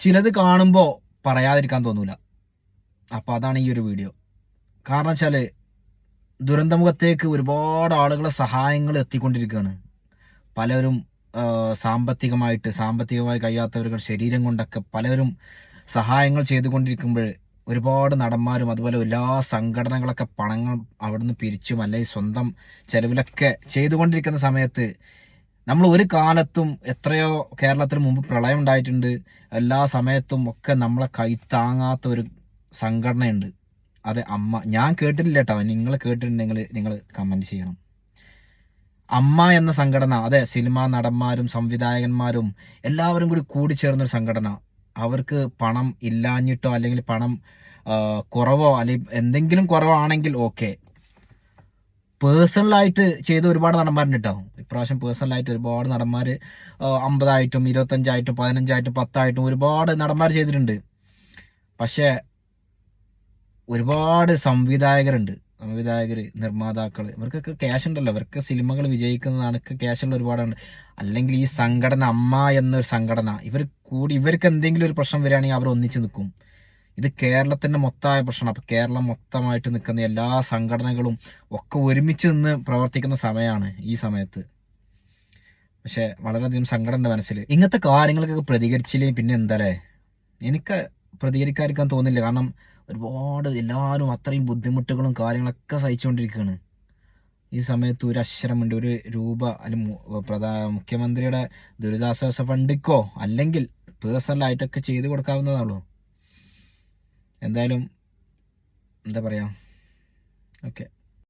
ചിലത് കാണുമ്പോൾ പറയാതിരിക്കാൻ തോന്നൂല. അപ്പോൾ അതാണ് ഈ ഒരു വീഡിയോ. കാരണം വെച്ചാൽ ദുരന്തമുഖത്തേക്ക് ഒരുപാട് ആളുകളെ സഹായങ്ങൾ എത്തിക്കൊണ്ടിരിക്കുകയാണ്. പലരും സാമ്പത്തികമായിട്ട് സാമ്പത്തികമായി കഴിയാത്തവർക്ക് ശരീരം കൊണ്ടൊക്കെ പലരും സഹായങ്ങൾ ചെയ്തുകൊണ്ടിരിക്കുമ്പോൾ ഒരുപാട് നടന്മാരും അതുപോലെ എല്ലാ സംഘടനകളൊക്കെ പണങ്ങൾ അവിടുന്ന് പിരിച്ചും അല്ലെങ്കിൽ സ്വന്തം ചെലവിലൊക്കെ ചെയ്തുകൊണ്ടിരിക്കുന്ന സമയത്ത് നമ്മൾ ഒരു കാലത്തും എത്രയോ കേരളത്തിന് മുമ്പ് പ്രളയം ഉണ്ടായിട്ടുണ്ട്. എല്ലാ സമയത്തും ഒക്കെ നമ്മളെ കൈ താങ്ങാത്ത ഒരു സംഘടനയുണ്ട്. അതെ അമ്മ. ഞാൻ കേട്ടിട്ടില്ല കേട്ടോ നിങ്ങൾ കേട്ടിട്ടുണ്ടെങ്കിൽ നിങ്ങൾ കമന്റ് ചെയ്യണം. അമ്മ എന്ന സംഘടന അതെ സിനിമാ നടന്മാരും സംവിധായകന്മാരും എല്ലാവരും കൂടി കൂടി ചേർന്നൊരു സംഘടന. അവർക്ക് പണം ഇല്ലാഞ്ഞിട്ടോ അല്ലെങ്കിൽ പണം കുറവോ അല്ലെങ്കിൽ എന്തെങ്കിലും കുറവാണെങ്കിൽ ഓക്കെ പേഴ്സണലായിട്ട് ചെയ്ത ഒരുപാട് നടന്മാരുണ്ട് കേട്ടോ ഇപ്രാവശ്യം പേഴ്സണലായിട്ട് ഒരുപാട് നടന്മാർ അമ്പതായിട്ടും ഇരുപത്തഞ്ചായിട്ടും പതിനഞ്ചായിട്ടും പത്തായിട്ടും ഒരുപാട് നടന്മാർ ചെയ്തിട്ടുണ്ട്. പക്ഷേ ഒരുപാട് സംവിധായകരുണ്ട്. സംവിധായകർ നിർമ്മാതാക്കൾ ഇവർക്കൊക്കെ ക്യാഷ് ഉണ്ടല്ലോ. ഇവർക്ക് സിനിമകൾ വിജയിക്കുന്നതാണ് ക്യാഷ് ഉള്ള ഒരുപാടുണ്ട്. അല്ലെങ്കിൽ ഈ സംഘടന അമ്മ എന്നൊരു സംഘടന ഇവർ കൂടി ഇവർക്ക് എന്തെങ്കിലും ഒരു പ്രശ്നം വരികയാണെങ്കിൽ അവർ ഒന്നിച്ച് നിൽക്കും. ഇത് കേരളത്തിന്റെ മൊത്തമായ പ്രശ്നമാണ്. അപ്പൊ കേരളം മൊത്തമായിട്ട് നിൽക്കുന്ന എല്ലാ സംഘടനകളും ഒക്കെ ഒരുമിച്ച് നിന്ന് പ്രവർത്തിക്കുന്ന സമയമാണ് ഈ സമയത്ത്. പക്ഷെ വളരെയധികം സങ്കടം ഉണ്ട് മനസ്സിൽ ഇങ്ങനത്തെ കാര്യങ്ങൾക്കൊക്കെ പ്രതികരിച്ചില്ലേ പിന്നെ എന്താല്ലേ എനിക്ക് പ്രതികരിക്കാതിരിക്കാൻ തോന്നില്ല. കാരണം ഒരുപാട് എല്ലാവരും അത്രയും ബുദ്ധിമുട്ടുകളും കാര്യങ്ങളൊക്കെ സഹിച്ചുകൊണ്ടിരിക്കുകയാണ്. ഈ സമയത്ത് ഒരു അക്ഷരമുണ്ട് ഒരു രൂപ അല്ലെങ്കിൽ പ്രധാന മുഖ്യമന്ത്രിയുടെ ദുരിതാശ്വാസ ഫണ്ടിക്കോ അല്ലെങ്കിൽ പേഴ്സണലായിട്ടൊക്കെ ചെയ്തു കൊടുക്കാവുന്നതാണല്ലോ. എന്തായാലും എന്താ പറയാ? ഓക്കെ.